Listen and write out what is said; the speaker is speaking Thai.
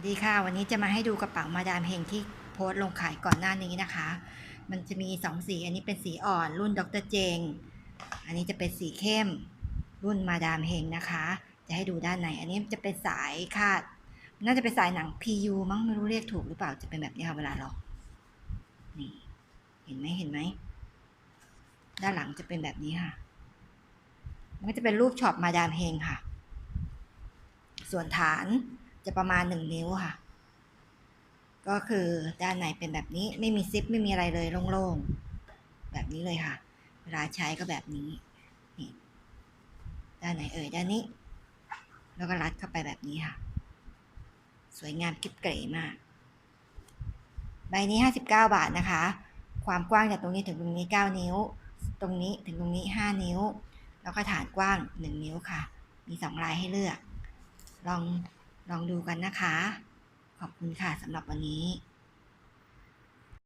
วัสดีค่ะ วันนี้จะมาให้ดูกระเป๋ามาดามเฮงที่โพสต์ลงขายก่อนหน้านี้นะคะ มันจะมีสองสี อันนี้เป็นสีอ่อนรุ่นดรเจง อันนี้จะเป็นสีเข้มรุ่นมาดามเฮงนะคะ จะให้ดูด้านใน อันนี้จะเป็นสายคาด น่าจะเป็นสายหนัง PU มั้งไม่รู้เรียกถูกหรือเปล่า จะเป็นแบบนี้ค่ะเวลาล็อกนี่เห็นไหมเห็นไหม ด้านหลังจะเป็นแบบนี้ค่ะ มันก็จะเป็นรูปช็อปมาดามเฮงค่ะ ส่วนฐาน จะประมาณหนึ่งนิ้วค่ะ ก็คือด้านในเป็นแบบนี้ไม่มีซิปไม่มีอะไรเลยโล่งๆ แบบนี้เลยค่ะ เวลาใช้ก็แบบนี้นี่ด้านไหนเอ่ยด้านนี้ แล้วก็รัดเข้าไปแบบนี้ค่ะ สวยงามกิ๊บเก๋มาก ใบนี้ 59 บาทนะคะ ความกว้างจากตรงนี้ถึงตรงนี้ 9 นิ้ว ตรงนี้ถึงตรงนี้ 5 นิ้ว แล้วก็ฐานกว้าง 1 นิ้วค่ะ มี 2 ลายให้เลือก ลอง ลองดูกันนะคะ ขอบคุณค่ะสำหรับวันนี้